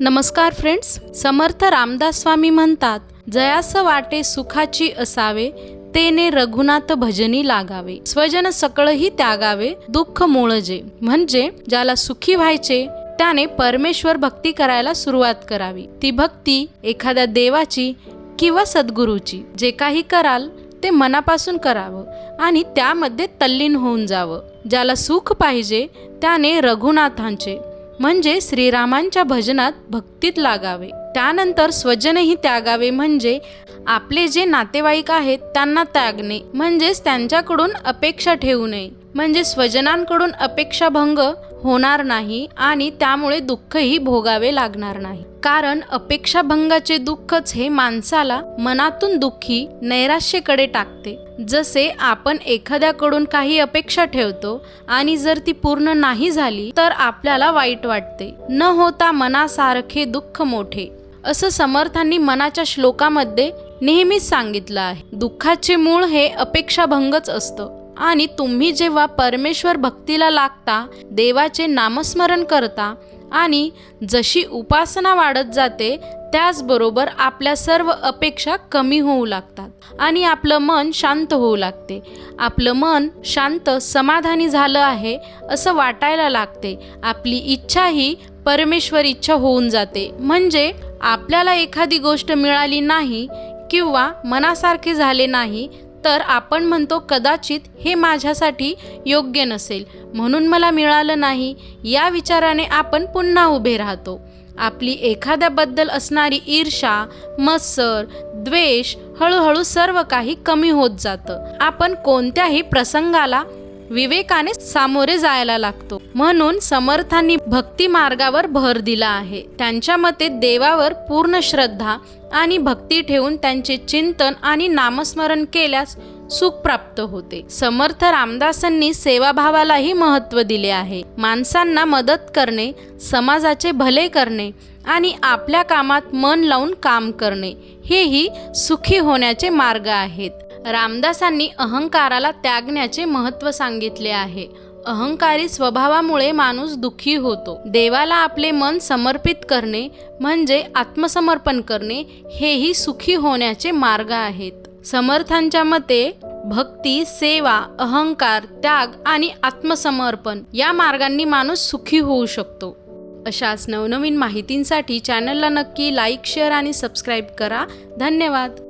नमस्कार फ्रेंड्स समर्थ रामदास स्वामी म्हणतात जयास वाटे सुखाची असावे तेने रघुनाथ भजनी लागावे. स्वजन सकळही त्यागावे दुःख मोळजे. म्हणजे ज्याला सुखी व्हायचे त्याने परमेश्वर भक्ती करायला सुरुवात करावी. ती भक्ती एखाद्या देवाची किंवा सद्गुरूची. जे काही कराल ते मनापासून करावं आणि त्यामध्ये तल्लीन होऊन जावं. ज्याला सुख पाहिजे त्याने रघुनाथांचे. म्हणजे श्रीरामांच्या भजनात भक्तीत लागावे. त्यानंतर स्वजनही त्यागावे म्हणजे आपले जे नातेवाईक आहेत त्यांना त्यागणे म्हणजेच त्यांच्याकडून अपेक्षा ठेवू नये. म्हणजे स्वजनांकडून अपेक्षाभंग होणार नाही आणि त्यामुळे दुःखही भोगावे लागणार नाही. कारण अपेक्षाभंगाचे दुःखच हे माणसाला मनातून दुःखी नैराश्येकडे टाकते. जसे आपण एखाद्याकडून काही अपेक्षा ठेवतो आणि जर ती पूर्ण नाही झाली तर आपल्याला वाईट वाटते. न होता मनासारखे दुःख मोठे. असं समर्थांनी मनाच्या श्लोकामध्ये नेहमीच सांगितलं आहे. दुःखाचे मूळ हे अपेक्षाभंगच असतं आणि तुम्ही जेव्हा परमेश्वर भक्तीला लागता देवाचे नामस्मरण करता आणि जशी उपासना वाढत जाते त्याचबरोबर आपल्या सर्व अपेक्षा कमी होऊ लागतात आणि आपलं मन शांत होऊ लागते. आपलं मन शांत समाधानी झालं आहे असं वाटायला लागते. आपली इच्छाही परमेश्वर इच्छा होऊन जाते. म्हणजे आपल्याला एखादी गोष्ट मिळाली नाही किंवा मनासारखे झाले नाही तर आपण म्हणतो कदाचित हे माझ्यासाठी योग्य नसेल. म्हणून मला मिळालं नाही. या विचाराने आपण पुन्हा उभे राहतो. आपली एखाद्याबद्दल असणारी ईर्षा मत्सर द्वेष हळूहळू सर्व काही कमी होत जातं. आपण कोणत्याही प्रसंगाला विवेकाने सामोरे जायला लागतो. म्हणून समर्थांनी भक्ती मार्गावर भर दिला आहे. त्यांच्या मते देवावर पूर्ण श्रद्धा आणि भक्ती ठेवून त्यांचे चिंतन आणि नामस्मरण केल्यास सुख प्राप्त होते. समर्थ रामदासांनी सेवाभावालाही महत्त्व दिले आहे. माणसांना मदत करणे समाजाचे भले करणे आणि आपल्या कामात मन लावून काम करणे हेही सुखी होण्याचे मार्ग आहेत. रामदासांनी अहंकाराला त्यागण्याचे महत्त्व सांगितले आहे. अहंकारी स्वभावामुळे माणूस दुःखी होतो. देवाला आपले मन समर्पित करणे म्हणजे आत्मसमर्पण करणे हेही सुखी होण्याचे मार्ग आहेत. समर्थांच्या मते भक्ती सेवा अहंकार त्याग आणि आत्मसमर्पण या मार्गांनी माणूस सुखी होऊ शकतो. अशाच नवनवीन माहितींसाठी चॅनलला नक्की लाईक शेअर आणि सबस्क्राईब करा. धन्यवाद.